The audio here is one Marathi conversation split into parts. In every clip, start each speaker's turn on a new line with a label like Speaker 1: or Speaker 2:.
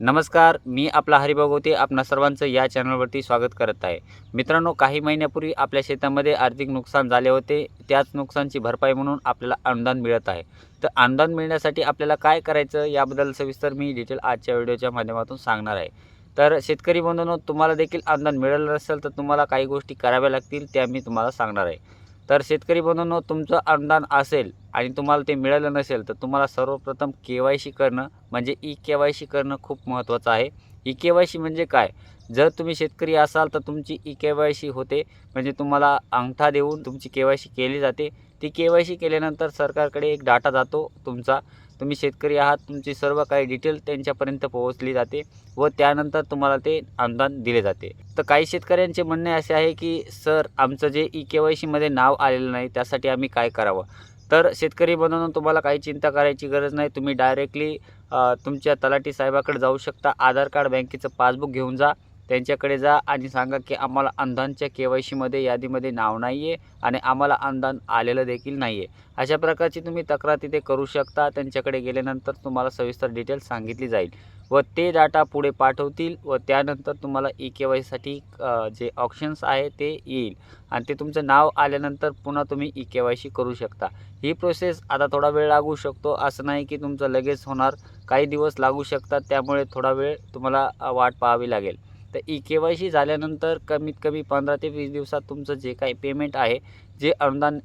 Speaker 1: नमस्कार मी आपला हरिभागवते आपणा सर्वांचं या चॅनलवरती स्वागत करत आहे. मित्रांनो काही महिन्यापूर्वी आपल्या शेतामध्ये आर्थिक नुकसान झाले होते. त्याच नुकसानची भरपाई म्हणून आपल्याला अनुदान मिळत आहे. तर अनुदान मिळण्यासाठी आपल्याला काय करायचं याबद्दल सविस्तर मी डिटेल आजच्या व्हिडिओच्या माध्यमातून सांगणार आहे. तर शेतकरी बंधूंनो तुम्हाला देखील अनुदान मिळालं नसेल तर तुम्हाला काही गोष्टी कराव्या लागतील त्या मी तुम्हाला सांगणार आहे. तर शेतकरी बंधूंनो तुमचं अनुदान असेल आणि तुम्हाला ते मिळालं नसेल तर तुम्हाला सर्वप्रथम के वाय सी करणं म्हणजे ई के वाय सी करणं खूप महत्त्वाचं आहे. ई के वाय सी म्हणजे काय? जर तुम्ही शेतकरी असाल तर तुमची ई के वाय सी होते म्हणजे तुम्हाला अंगठा देऊन तुमची के वाय सी केली जाते. ती के वाय सी केल्यानंतर सरकारकडे एक डाटा जातो तुमचा. तुम्ही शेतकरी आहात तुमची सर्व काही डिटेल त्यांच्यापर्यंत पोहोचली जाते व त्यानंतर तुम्हाला ते अनुदान दिले जाते. तर काही शेतकऱ्यांचे म्हणणे असे आहे की सर आमचं जे ई के वाय सीमध्ये नाव आलेलं नाही त्यासाठी आम्ही काय करावं? तर शेतकरी बनवून तुम्हाला काही चिंता करायची गरज नाही. तुम्ही डायरेक्टली तुमच्या तलाठी साहेबाकडे जाऊ शकता. आधार कार्ड बँकेचं पासबुक घेऊन जा. त्यांच्याकडे जा आणि सांगा की आम्हाला अनुदानच्या के वाय सीमध्ये यादीमध्ये नाव नाही आहे आणि आम्हाला अनुदान आलेलं देखील नाही आहे अशा प्रकारची तुम्ही तक्रार तिथे करू शकता. त्यांच्याकडे गेल्यानंतर तुम्हाला सविस्तर डिटेल सांगितली जाईल व ते डाटा पुढे पाठवतील व त्यानंतर तुम्हाला ई के वायसाठी जे ऑप्शन्स आहे ते येईल. आणि ते तुमचं नाव आल्यानंतर पुन्हा तुम्ही ई के वाय सी करू शकता. ही प्रोसेस आता थोडा वेळ लागू शकतो. असं नाही की तुमचं लगेच होणार. काही दिवस लागू शकतात. त्यामुळे थोडा वेळ तुम्हाला वाट पाहावी लागेल. तर ई के वाय सी झाल्यानंतर कमीत कमी पंधरा ते वीस दिवसात तुमचं जे काही पेमेंट आहे जे अनुदान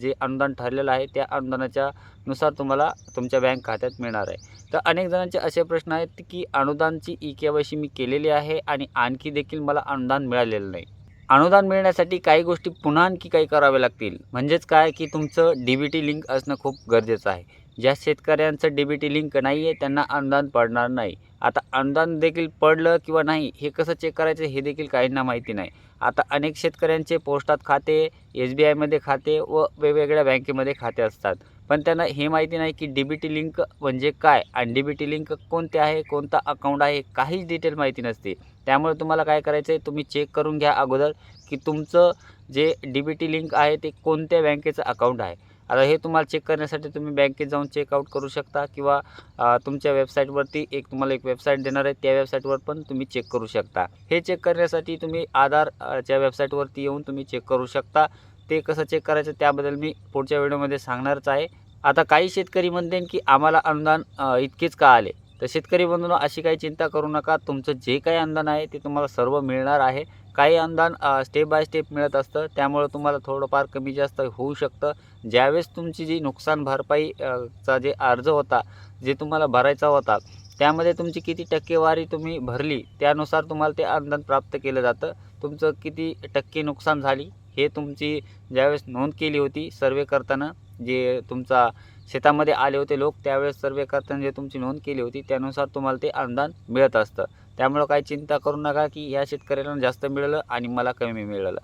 Speaker 1: जे अनुदान ठरलेलं आहे त्या अनुदानाच्या नुसार तुम्हाला तुमच्या बँक खात्यात मिळणार आहे. तर अनेक जणांचे असे प्रश्न आहेत की अनुदानची ई के वाय सी मी केलेली आहे आणि आणखी देखील मला अनुदान मिळालेलं नाही. अनुदान मिळण्यासाठी काही गोष्टी पुन्हा आणखी काही कराव्या लागतील. म्हणजेच काय? की तुमचं डी बी टी लिंक असणं खूप गरजेचं आहे. ज्या शेतकऱ्यांचं डी बी टी लिंक नाही आहे त्यांना अनुदान पडणार नाही. आता अनुदान देखील पडलं किंवा नाही हे कसं चेक करायचं हे देखील काहींना माहिती नाही. आता अनेक शेतकऱ्यांचे पोस्टात खाते एस बी आयमध्ये खाते व वेगवेगळ्या बँकेमध्ये खाते असतात. पण त्यांना हे माहिती नाही की डी बी टी लिंक म्हणजे काय? आणि डी बी टी लिंक कोणते आहे? कोणता अकाउंट आहे? काहीच डिटेल माहिती नसते. त्यामुळे तुम्हाला काय करायचं आहे तुम्ही चेक करून घ्या अगोदर की तुमचं जे डी बी टी लिंक आहे ते कोणत्या बँकेचं अकाउंट आहे. आता हे तुम्हाला चेक करण्यासाठी तुम्ही बँकेत जाऊन चेकआउट करू शकता किंवा तुमच्या वेबसाईटवरती एक तुम्हाला एक वेबसाईट देणार आहे. त्या वेबसाईटवर पण तुम्ही चेक करू शकता. हे चेक करण्यासाठी तुम्ही आधारच्या वेबसाईटवरती येऊन तुम्ही चेक करू शकता. ते कसं चेक करायचं त्याबद्दल मी पुढच्या व्हिडिओमध्ये सांगणारच आहे. आता काही शेतकरी म्हणते की आम्हाला अनुदान इतकेच का आले? तर शेतकरी बंधूंनो अशी काही चिंता करू नका. तुमचं जे काही अनुदान आहे ते तुम्हाला सर्व मिळणार आहे. काही अनुदान स्टेप बाय स्टेप मिळत असतं. त्यामुळं तुम्हाला थोडंफार कमी जास्त होऊ शकतं. ज्यावेळेस तुमची जी नुकसान भरपाई चा जे अर्ज होता जे तुम्हाला भरायचा होता त्यामध्ये तुमची किती टक्केवारी तुम्ही भरली त्यानुसार तुम्हाला ते अनुदान प्राप्त केलं जातं. तुमचं किती टक्के नुकसान झाली हे तुमची ज्यावेळेस नोंद केली होती सर्वे करताना जे तुमचा शेतामध्ये आले होते लोक त्यावेळेस सर्वे करताना जे तुमची नोंद केली होती त्यानुसार तुम्हाला ते अनुदान मिळत असतं. त्यामुळं काही चिंता करू नका की या शेतकऱ्याला जास्त मिळालं आणि मला कमी मिळालं.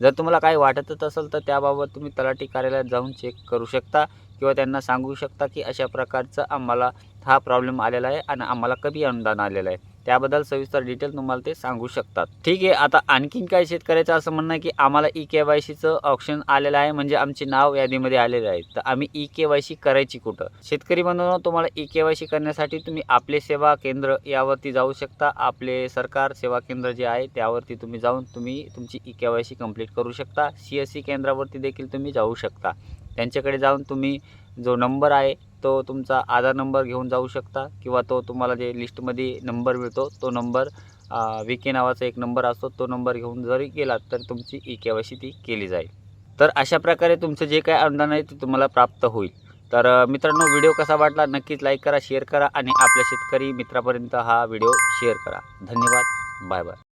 Speaker 1: जर तुम्हाला काही वाटतच असेल तर त्याबाबत तुम्ही तलाठी कार्यालयात जाऊन चेक करू शकता किंवा त्यांना सांगू शकता की अशा प्रकारचा आम्हाला हा प्रॉब्लेम आलेला आहे आणि आम्हाला कमी अनुदान आलेलं आहे. त्याबद्दल सविस्तर डिटेल तुम्हाला ते सांगू शकतात. ठीक आहे आता आणखीन काही शेतकऱ्याचं असं म्हणणं आहे की आम्हाला ई के वाय सीचं ऑप्शन आलेलं आहे म्हणजे आमचे नाव यादीमध्ये आलेलं आहे. तर आम्ही ई के वाय सी करायची कुठं? शेतकरी म्हणून तुम्हाला ई के वाय सी करण्यासाठी तुम्ही आपले सेवा केंद्र यावरती जाऊ शकता. आपले सरकार सेवा केंद्र जे आहे त्यावरती तुम्ही जाऊन तुम्ही तुमची E K Y C complete करू शकता. सी एस सी केंद्रावरती देखील तुम्ही जाऊ शकता. त्यांच्याकडे जाऊन तुम्ही जो नंबर आहे तो तुमचा आधार नंबर घेऊन जाऊ शकता किंवा तो तुम्हाला जे लिस्टमध्ये नंबर मिळतो तो नंबर वी के नावाचा एक नंबर असतो तो नंबर घेऊन जरी गेलात तर तुमची ई के वाय सी ती केली जाईल. तर अशा प्रकारे तुमचं जे काही अनुदान आहे ते तुम्हाला प्राप्त होईल. तर मित्रांनो व्हिडिओ कसा वाटला नक्कीच लाईक करा शेअर करा आणि आपल्या शेतकरी मित्रापर्यंत हा व्हिडिओ शेअर करा. धन्यवाद. Bye bye.